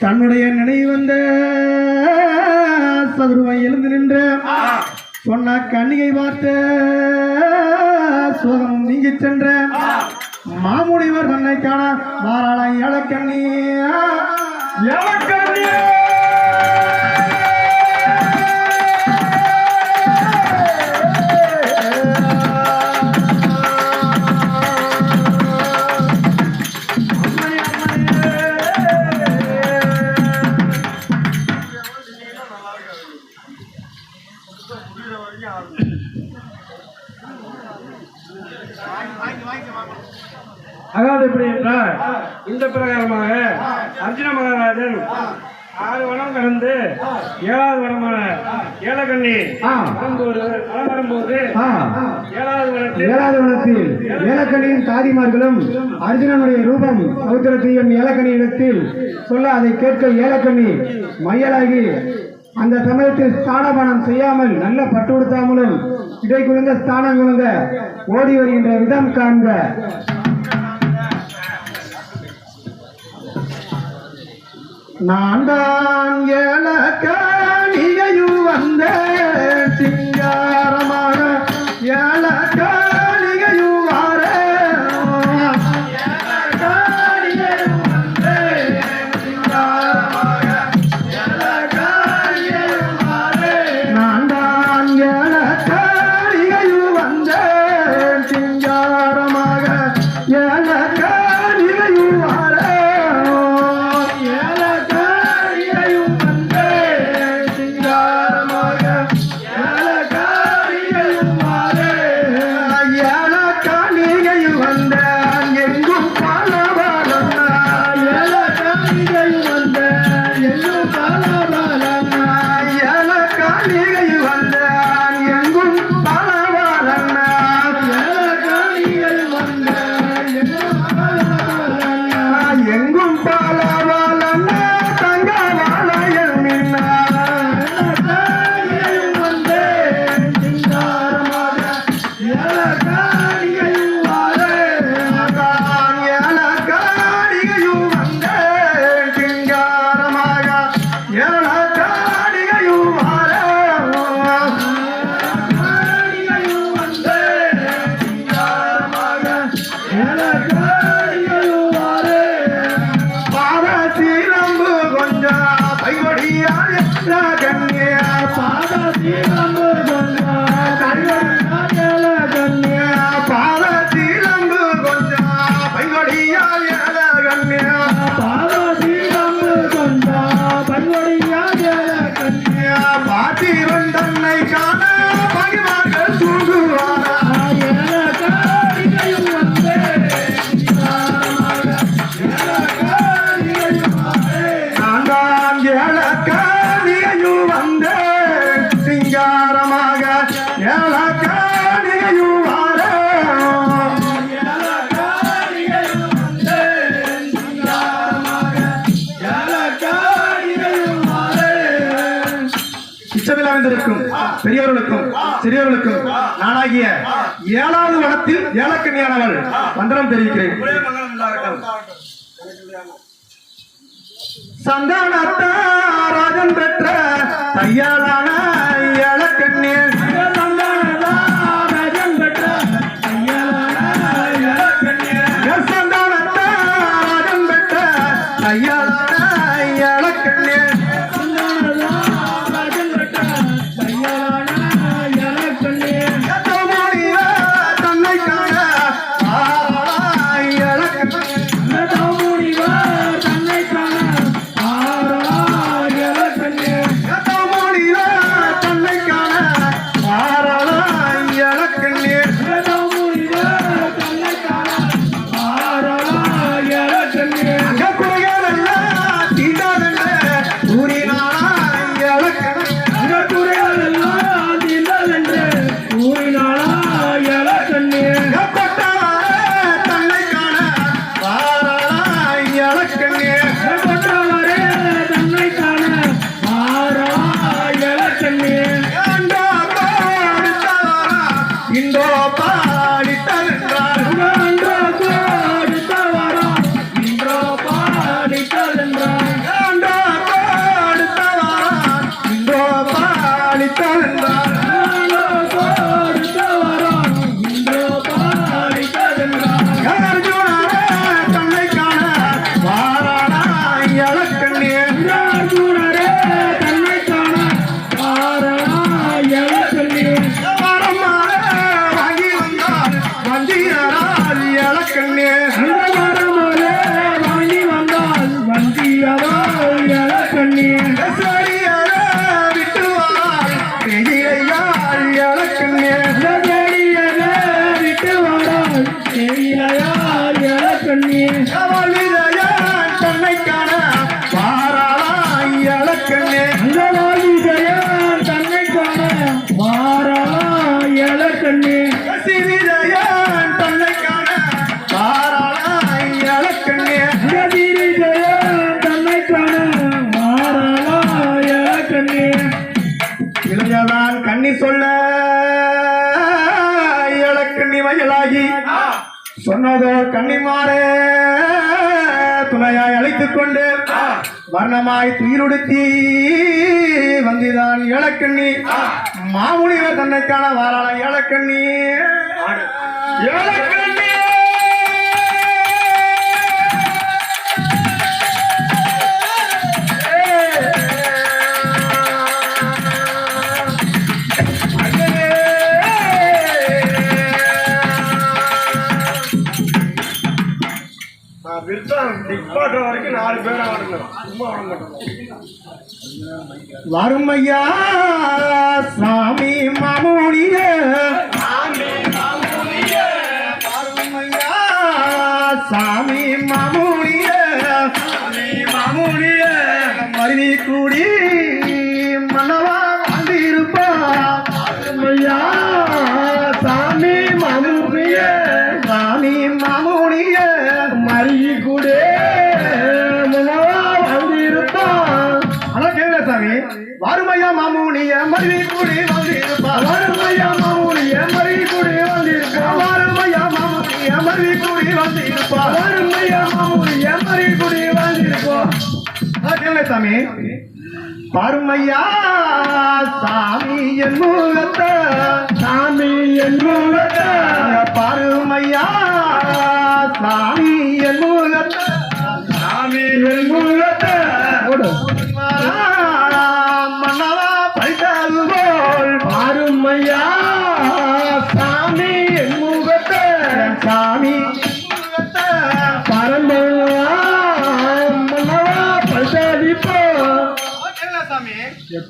தன்னுடைய நினைவு வந்த சதுருவன் எழுந்து நின்ற சொன்ன கண்ணிகை பார்த்த சோகம் நீங்கி சென்ற மாமுனிவர் தன்னை காண மாறாள இளக்கண்ணி அதாவது பிரகாரமாக அர்ஜுன மகாராஜன் ஆறு வனம் கடந்து ஏழாவது வனமான ஏலக்கண்ணி ஆ. வரும்போது ஏழாவது வனத்தில் ஏழாவது வனத்தில் ஏலக்கணியின் தாதிமார்களும் அர்ஜுனனுடைய ரூபம் சமுத்திரத்தையும் ஏலக்கணியிடத்தில் சொல்ல அதை கேட்க ஏலக்கண்ணி மையலாகி அந்த சமயத்தில் ஸ்தானபானம் செய்யாமல் நல்ல பட்டு உடுத்தாமலும் இடை குழுந்த ஸ்தானம் குழுந்த ஓடி வருகின்ற விதம் காண்க நான் தான் ஏலக்காணிகையும் வந்த பெரியவர்களுக்கும் சிறியவர்களுக்கும் நானாகிய ஏழாவது வனத்தில் ஏலக்கண்ணியானவள் மந்திரம் தெரிவிக்கிறேன். சந்தானத்தாராஜன் பெற்ற தையாலான கண்ணீரையா கண்ணீர் கவலிலையா தன்னை காண வாராளா இலக்கண்ணே கவலிலையா தன்னை காண வாராளா இலக்கண்ணே கசிரிலையா தன்னை காண வாராளா இலக்கண்ணே கதிரிலையா தன்னை காண வாராளா கண்ணி சொல்ல இலக்கண்ணி மயலாகி சொன்னதோ கன்னிமாரே துணையாய் அழைத்துக் கொண்டு வர்ணமாய் துயிலுடுத்தி வந்திதான் இளக்கண்ணி மாமுனிவர் தன்னைக்கான வாராள இளக்கண்ணி இளக்கண்ணி வறுமையா சாமி மாமுனிய வறுமையா சாமி மாமுனிய மாமுனிய மருவி கூடி மன்னவா வாழ்ந்திருப்பா வறுமையா சாமி மாமுனிய சாமி மாமுனிய மருவி கூடே வறுமையா மாமூனிய மருவி கூடி வந்திருப்பா. வறுமையா மாமூனிய மருவி கூடி வந்திருப்பா. வறுமையா மாமூனிய மருவி கூடி வந்திருப்பா. வறுமையா மாமூனிய மருவி கூடி வந்திருப்பா. கேளுங்க சாமி. பருமையா சாமி என் சாமி என் பருமையா சாமி என் சாமி என்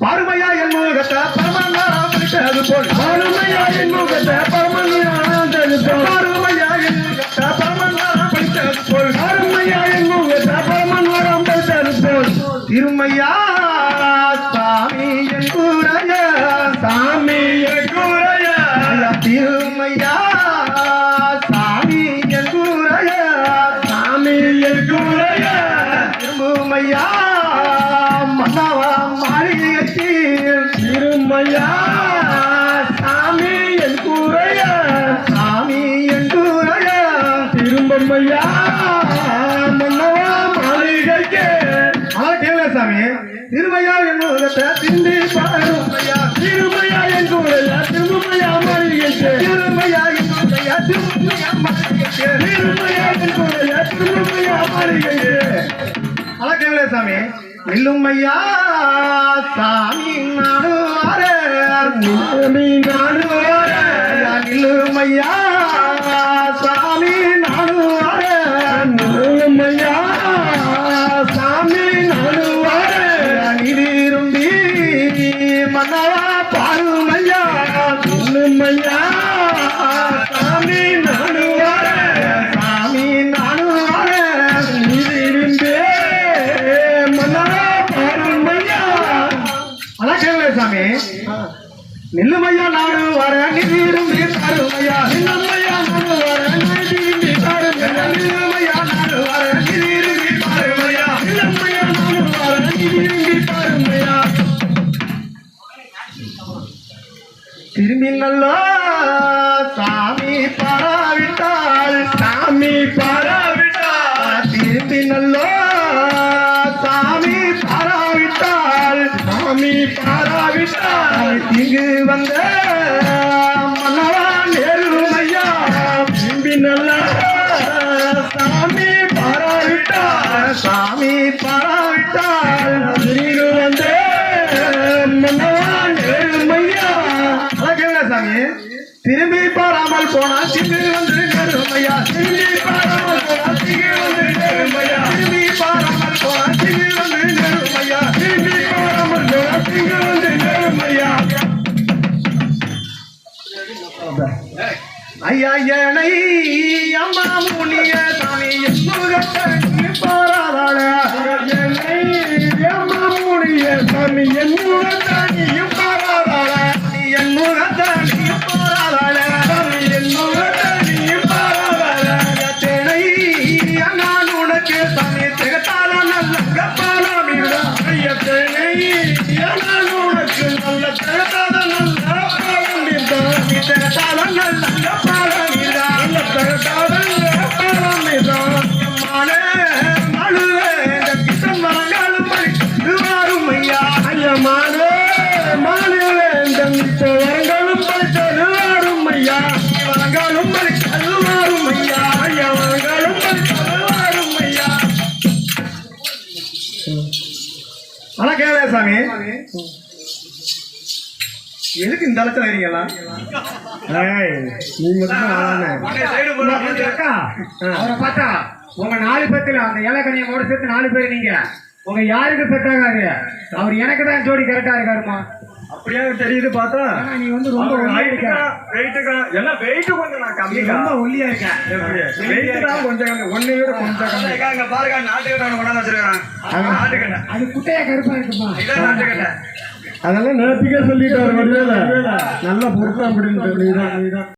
பருமையா என் முகத்தை பிடித்தது போல். பருமையா என் முகத்தை பரமநாதம் போல். பருமையா என் முகத்தை பரமநாதம் பிடித்தது போல். பருமையா என் முகத்தை பிடித்தது போல். திருமையா சாமி என் சாமி. திருமையா என் திரும்பி பாருமையா திருமையா என் கூரையா திருமையா திருமையா சாமி. நில்லுமையா சாமி நாடுவார நில்லுமி நாடுவார நில்லுமையா சாமி நில்லுமையா நாடு வர நிதிரும்பி பாருமையா நில்லுமையா நாடு வர நிதிரும்பி பாருமையா நில்லுமையா நாடு வர நிதிரும்பி பாருமையா நில்லுமையா நாடு வர நிதிரும்பி பாருமையா திரும்பி நல்லா சாமி சாமி பாராவிட்டால் இங்கு சாமி. திரும்பி பாராமல் போனா திங்கு வந்து நெருமையா திரும்பி பாராமல் போனா வந்து திரும்பி பாராமல் போனா திங்கு வந்து நெருமையா திரும்பி பாராமல் போனா திங்கு வந்து நெருமையா ஐயா எனை அம்மா முனிய சாமி முகத்தை பாராதாட என்னை அம்மா முனிய சாமி என் முகத்தானியும் பாராதாட நீ என் முகத்தானியும் பாராதாட சாமி என் முகத்தானியும் பாராதாட தேனை நான் உனக்கு சாமி திகத்தால நல்ல பாலாமிடா ஐயா தேனை சாமி எதுக்கு இந்த அளத்துல வரீங்களா நீ மட்டும் அக்கா, அவரை பார்த்தா உங்க நாலு பேத்துல அந்த இலக்கணியோட சேர்த்து நாலு பேர் நீங்க. உங்க யாருக்கு செட் ஆகாது அவர் எனக்கு தான் ஜோடி கரெக்டா இருக்காருமா? அப்படியே தெரியுது பார்த்தா. நீ வந்து ரொம்ப ஒல்லியா இருக்க. வெயிட்டுக்கா எல்லாம் வெயிட் கொஞ்சம் நான் கம்மி ரொம்ப ஒல்லியா இருக்க? வெயிட் தான் கொஞ்சம் விட கொஞ்சம் கம்மி. இங்க பாருங்க நாட்டுக்கட்டை கொண்டாந்து வச்சிருக்கான். நாட்டுக்கட்டை. அது குட்டையா கருப்பா இருக்குமா? இதான் நாட்டுக்கட்டை. அதெல்லாம் நேர்த்திக்கே சொல்லிட்டாரு நல்லா பொருத்தம் அப்படின்னு